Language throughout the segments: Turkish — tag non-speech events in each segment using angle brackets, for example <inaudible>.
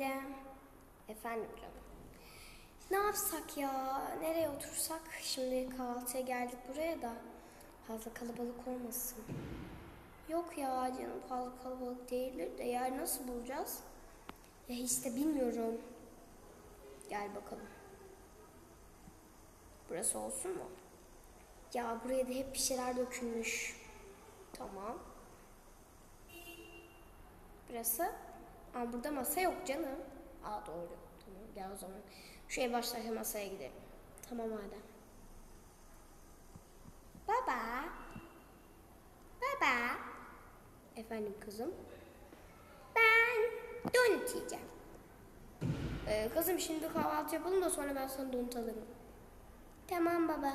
midem. Efendim canım. Ne yapsak ya? Nereye otursak? Şimdi kahvaltıya geldik buraya da fazla kalabalık olmasın. Yok ya canım fazla kalabalık değildir de yer nasıl bulacağız? Ya hiç de bilmiyorum. Gel bakalım. Burası olsun mu? Ya buraya da hep bir şeyler dökülmüş. Tamam. Burası. Ama burada masa yok canım. Aa doğru. Tamam gel o zaman. Şu ev başlarken masaya gidelim. Tamam madem. Baba. Baba. Efendim kızım. Ben donut yiyeceğim. Ee, kızım şimdi kahvaltı yapalım da sonra ben sana donut alırım. Tamam baba.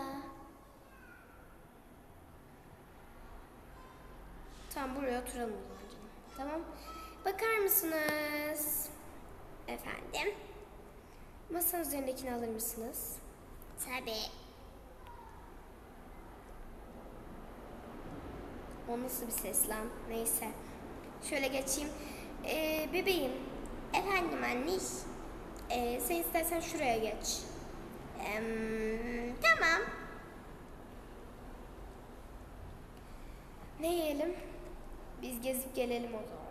Tamam buraya oturalım o zaman canım. Tamam. Bakar mısınız? Efendim? Masanın üzerindekini alır mısınız? Tabii. O nasıl bir ses lan? Neyse. Şöyle geçeyim. Ee, bebeğim. Efendim anniş. Ee, sen istersen şuraya geç. Em, tamam. Ne yiyelim? Biz gezip gelelim o zaman.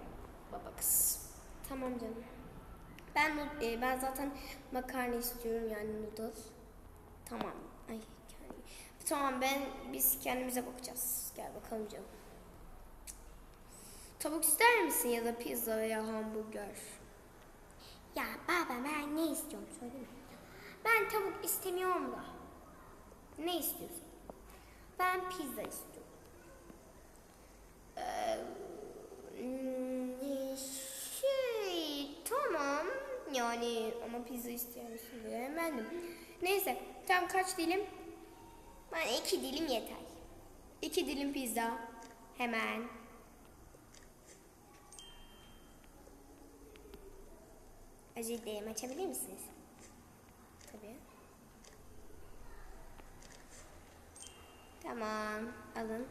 Kız. Tamam canım. Ben e, ben zaten makarna istiyorum yani noodle. Tamam. Ay kendi. Tamam ben biz kendimize bakacağız. Gel bakalım canım. Tavuk ister misin ya da pizza veya hamburger? Ya baba ben ne istiyorum söyleme. Ben tavuk istemiyorum da. Ne istiyorsun? Ben pizza istiyorum. Ee, hmm, şey tamam yani ama pizza isteyen diye beğendim. Neyse tam kaç dilim? Bana iki dilim yeter. İki dilim pizza. Hemen. Özür dilerim açabilir misiniz? Tabii. Tamam alın.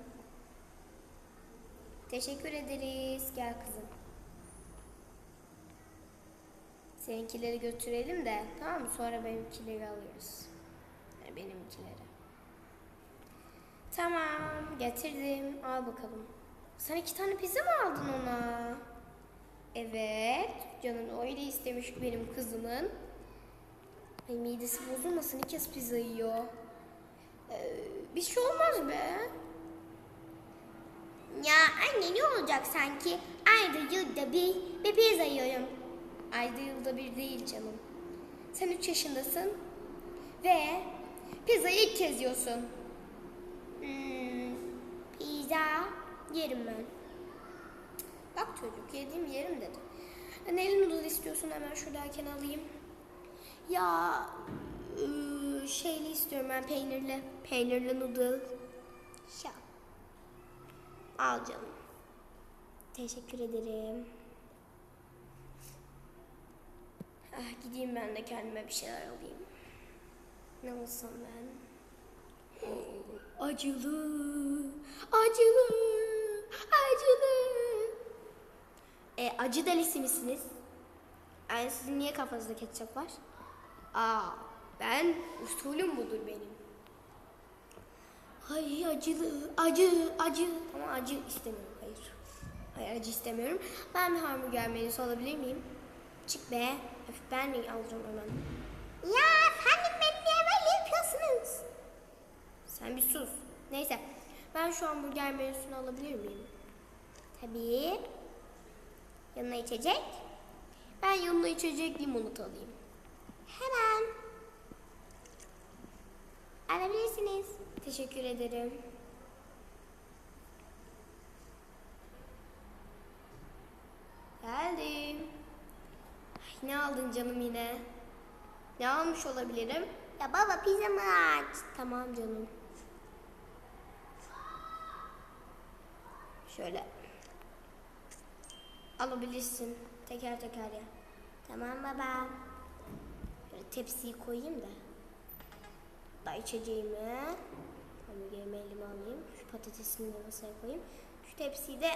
Teşekkür ederiz. Gel kızım. Seninkileri götürelim de tamam mı? Sonra benimkileri alıyoruz. Benimkileri. Tamam getirdim. Al bakalım. Sen iki tane pizza mı aldın ona? Evet. Canım öyle istemiş benim kızımın. Ay midesi bozulmasın. iki kez pizza yiyor. Ee, bir şey olmaz be. Ya anne ne olacak sanki? Ayda yılda bir, bir pizza yiyorum. Ayda yılda bir değil canım. Sen 3 yaşındasın ve pizzayı ilk kez yiyorsun. Hmm, pizza yerim ben. Bak çocuk yedim yerim dedi. Neli noodle istiyorsun hemen şuradayken alayım. Ya ıı, şeyli istiyorum ben peynirli. Peynirli noodle. Ya. Al canım. Teşekkür ederim. Ah, gideyim ben de kendime bir şeyler alayım. Ne olsam ben? Acılı, acılı, acılı. E, acı delisi misiniz? Yani sizin niye kafanızda ketçap var? Aa, ben usulüm budur benim. Ay acılı, acı, acı. Ama acı istemiyorum, hayır. Hayır acı istemiyorum. Ben bir hamburger menüsü alabilir miyim? Çık be. Öf, ben mi alacağım hemen? Ya efendim beni niye böyle yapıyorsunuz? Sen bir sus. Neyse. Ben şu hamburger menüsünü alabilir miyim? Tabii. Yanına içecek. Ben yanına içecek limonata alayım. Hemen. Alabilirsiniz. Teşekkür ederim. Geldim. Ay, ne aldın canım yine? Ne almış olabilirim? Ya baba pizzamı aç. Tamam canım. Şöyle. Alabilirsin. Teker teker ya. Tamam baba. Şöyle tepsiyi koyayım da. Da içeceğimi. Hamburgerimi elime alayım. Şu patatesini de masaya koyayım. Şu tepsiyi de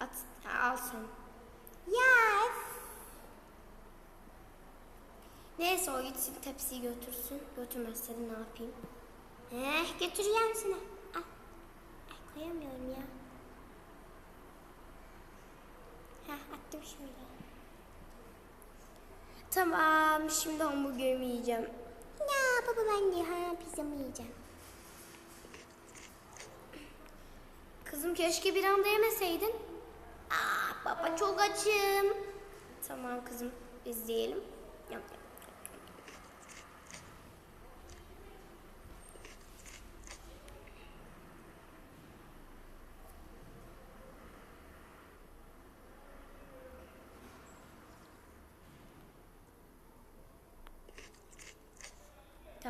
at, ha, al sen. Ya. Neyse o gitsin tepsiyi götürsün. Götürmezse de ne yapayım? Eh götüreceğim sana. Al. Ay koyamıyorum ya. Heh attım şöyle. Tamam şimdi hamburgerimi yiyeceğim. Ya baba ben de ha pizzamı yiyeceğim. Kızım keşke bir anda yemeseydin. Aa baba çok açım. Tamam kızım izleyelim. Yap, yap.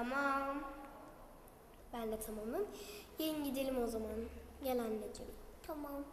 Tamam. Ben de tamamım. Gelin gidelim o zaman. Gel anneciğim. Tamam.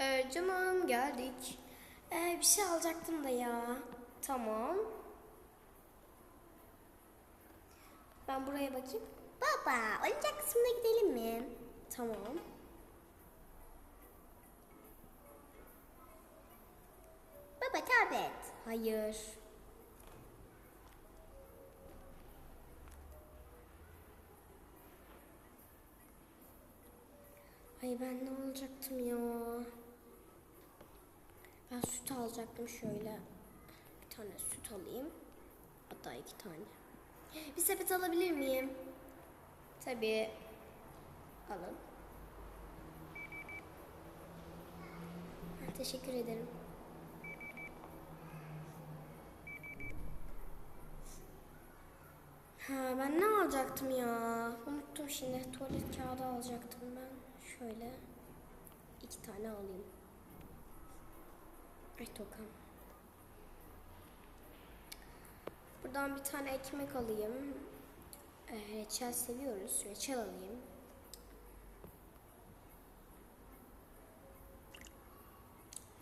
Ee, canım geldik. Ee, bir şey alacaktım da ya. Tamam. Ben buraya bakayım. Baba, oyuncak kısmına gidelim mi? Tamam. Baba tablet. Hayır. Ay ben ne alacaktım ya? Ben süt alacaktım şöyle. Bir tane süt alayım. Hatta iki tane. Bir sepet alabilir miyim? Tabii. Alın. Teşekkür ederim. Ha ben ne alacaktım ya? Unuttum şimdi. Tuvalet kağıdı alacaktım ben. Şöyle iki tane alayım. Ay tokam. Buradan bir tane ekmek alayım. Ee, reçel seviyoruz. Reçel alayım.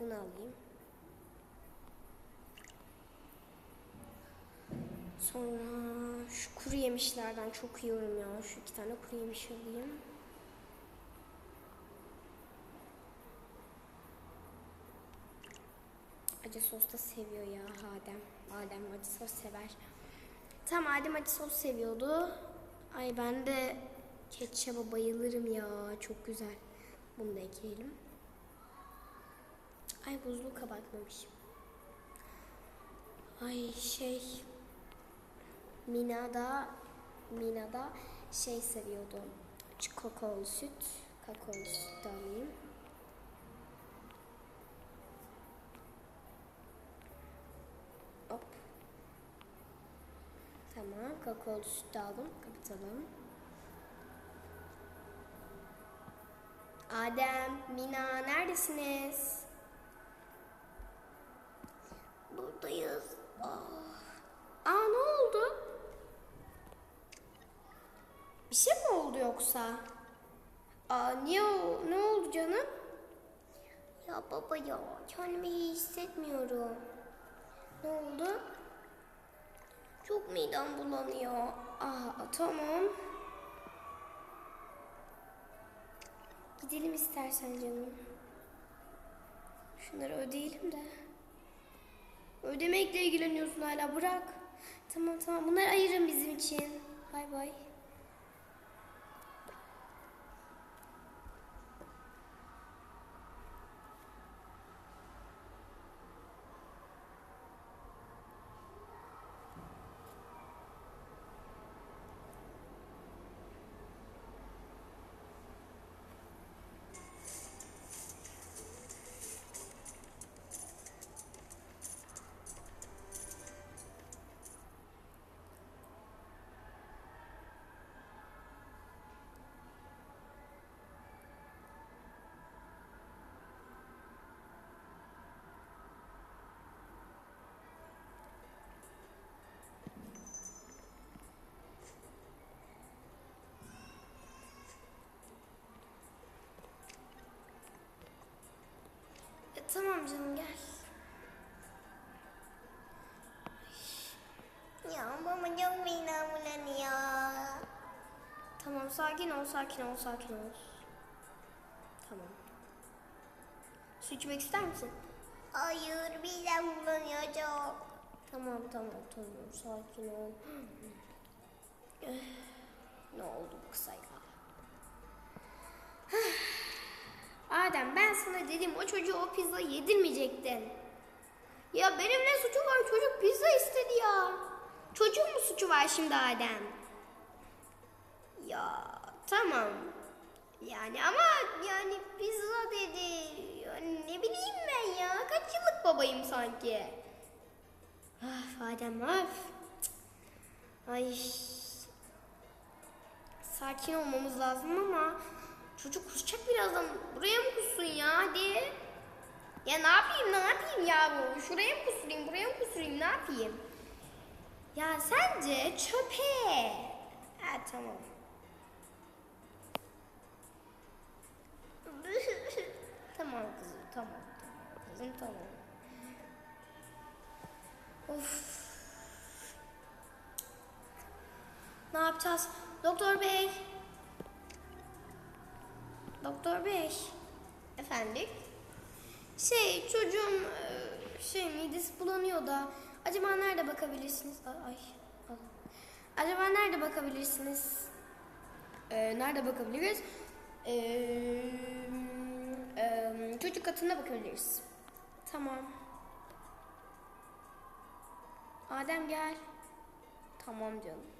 Bunu alayım. Sonra şu kuru yemişlerden çok yiyorum ya. Şu iki tane kuru yemiş alayım. Acı sos da seviyor ya Adem. Adem acı sos sever. Tam Adem acı sos seviyordu. Ay ben de ketçaba bayılırım ya. Çok güzel. Bunu da ekleyelim. Ay buzlu kabartmamışım. Ay şey Mina da Mina da şey seviyordu. Kakaolu süt. Kakaolu süt de alayım. Tamam. Kakaolu süt aldım. Kapatalım. Adem, Mina neredesiniz? Buradayız. Aa, Aa ne oldu? Bir şey mi oldu yoksa? Aa niye o? Ne oldu canım? Ya baba ya kendimi iyi hissetmiyorum. Ne oldu? Çok midem bulanıyor. Aa tamam. Gidelim istersen canım. Şunları ödeyelim de. Ödemekle ilgileniyorsun hala bırak. Tamam tamam bunları ayırın bizim için. Bay bay. Tamam canım gel. Ya baba çok midem bulanıyor. Tamam sakin ol sakin ol sakin ol. Tamam. Su içmek ister misin? Hayır midem bulanıyor çok. Tamam tamam tamam sakin ol. <gasps> Ne oldu bu kısa Adem ben sana dedim o çocuğu o pizza yedirmeyecektin. Ya benim ne suçum var çocuk pizza istedi ya. Çocuğun mu suçu var şimdi Adem? Ya tamam. Yani ama yani pizza dedi. Yani ne bileyim ben ya. Kaç yıllık babayım sanki. Of Adem. Cık. Ay. Sakin olmamız lazım ama çocuk kusacak birazdan. Buraya mı kussun ya hadi. Ya ne yapayım ne yapayım ya bu? Şuraya mı kusurayım buraya mı kusurayım ne yapayım? Ya sence çöpe. Ha tamam. <laughs> tamam kızım tamam tamam kızım tamam. Of. Ne yapacağız? Doktor bey. Doktor bey. Efendim? Şey çocuğum e, şey midesi bulanıyor da acaba nerede bakabilirsiniz? Ay. Acaba nerede bakabilirsiniz? Ee, nerede bakabiliriz? Ee, e, çocuk katına bakabiliriz. Tamam. Adem gel. Tamam canım.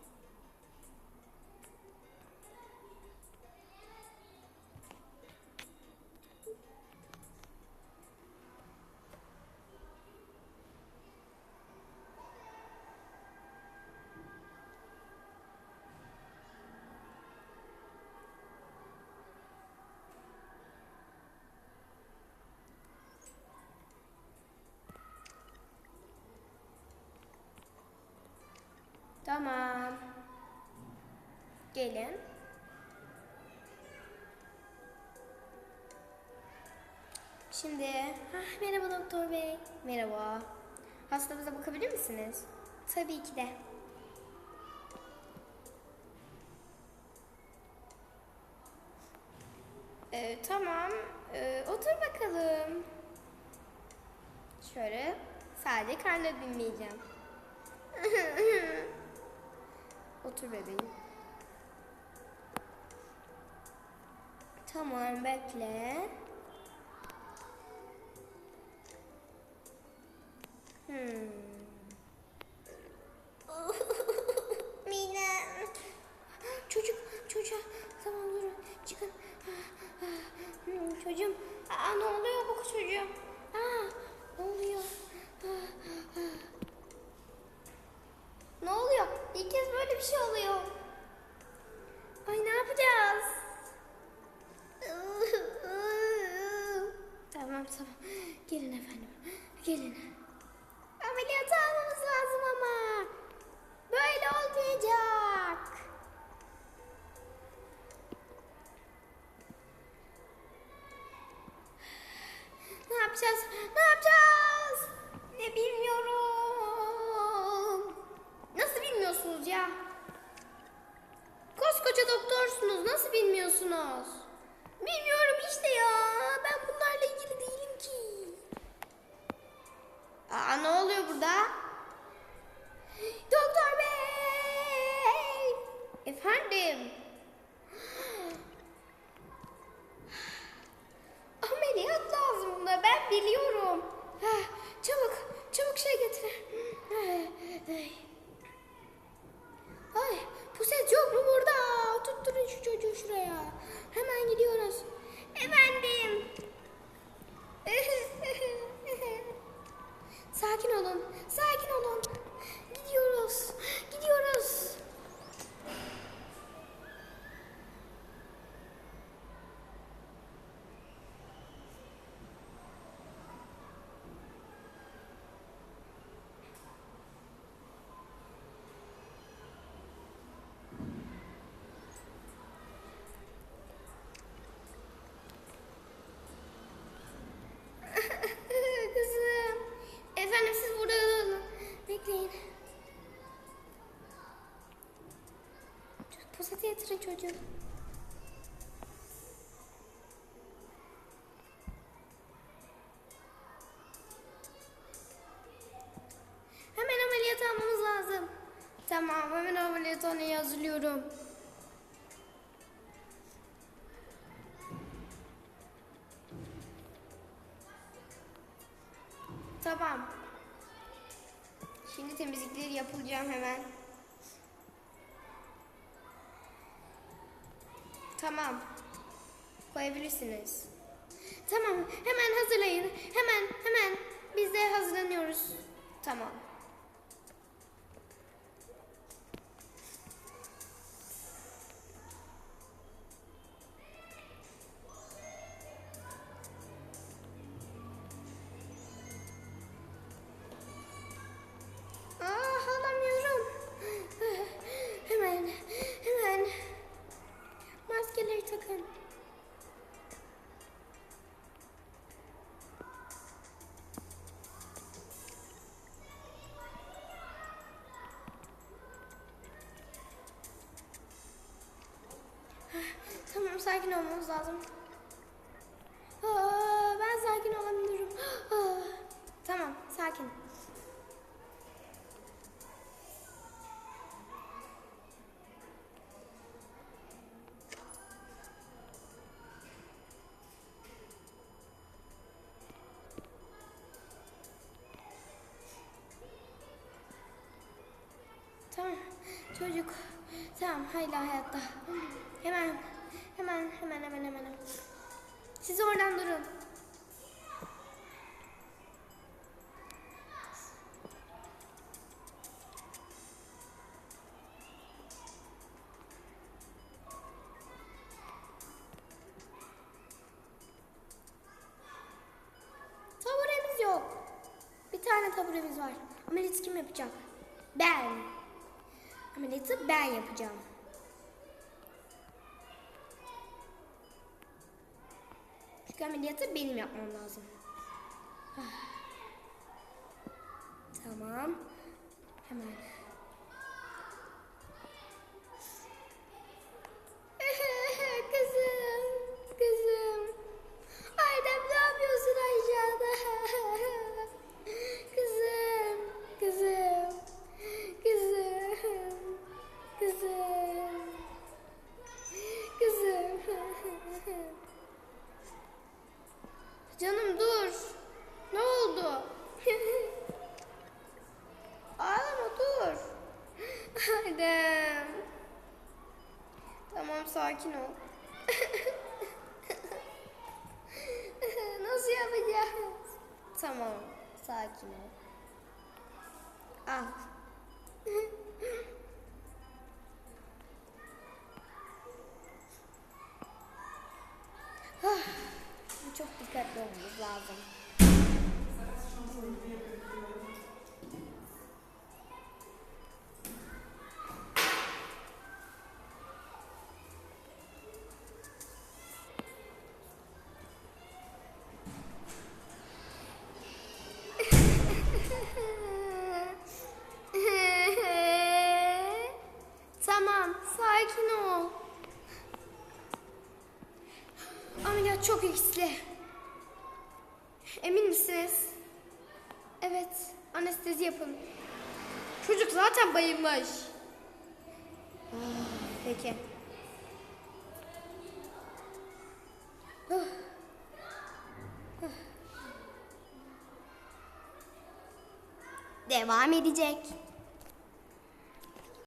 Tamam. Gelin. Şimdi, ah, merhaba doktor bey. Merhaba. Hastamıza bakabilir misiniz? Tabii ki de. Ee, tamam. Ee, otur bakalım. Şöyle sadece karnına dinleyeceğim. <laughs> Otur bebeğim. Tamam bekle. Hmm. <laughs> Midem. Çocuk, çocuğa. Tamam durun. Çıkın. Hmm, çocuğum. Aa, ne oluyor bu çocuğum? Aa, ne oluyor? Ne oluyor? İlk kez böyle bir şey oluyor. Ay ne yapacağız? Tamam tamam. Gelin efendim. Gelin. Ameliyat almamız lazım ama. Böyle olmayacak. Ne yapacağız? Ne yapacağız? Ne bilmiyorum. Nasıl bilmiyorsunuz ya? Koskoca doktorsunuz. Nasıl bilmiyorsunuz? Bilmiyorum işte ya. Ben bunlarla ilgili değilim ki. Aa ne oluyor burada? Doktor bey! Efendim? Ameliyat lazım buna ben biliyorum. Çabuk, çabuk şey getir. Ay, puset yok mu? Tutturun şu çocuğu şuraya. Hemen gidiyoruz. Efendim. sakin olun, sakin olun. Gidiyoruz, gidiyoruz. hadi. Hemen ameliyat almamız lazım. Tamam, hemen ameliyathaneye hazırlıyorum. Tamam. Şimdi temizlikleri yapılacağım hemen. Tamam. Koyabilirsiniz. Tamam, hemen hazırlayın. Hemen, hemen. Biz de hazırlanıyoruz. Tamam. Sakin olmamız lazım. Aa, ben sakin olamıyorum. Aa, tamam, sakin. Tamam çocuk. Tamam hala hayatta. Hemen hemen hemen hemen hemen. Siz oradan durun. Taburemiz yok. Bir tane taburemiz var. Ameliyatı kim yapacak? Ben. Ameliyatı ben yapacağım. Çünkü ameliyatı benim yapmam lazım. Ah. Tamam. Hemen. Sakin ol. <laughs> Nasıl yapacağız? Tamam sakin ol. Al. Ah, <laughs> Çok dikkatli olmamız lazım. Çok riskli. Emin misiniz? Evet, anestezi yapın. Çocuk zaten bayılmış. Ah, Peki. Ah. Ah. Devam edecek.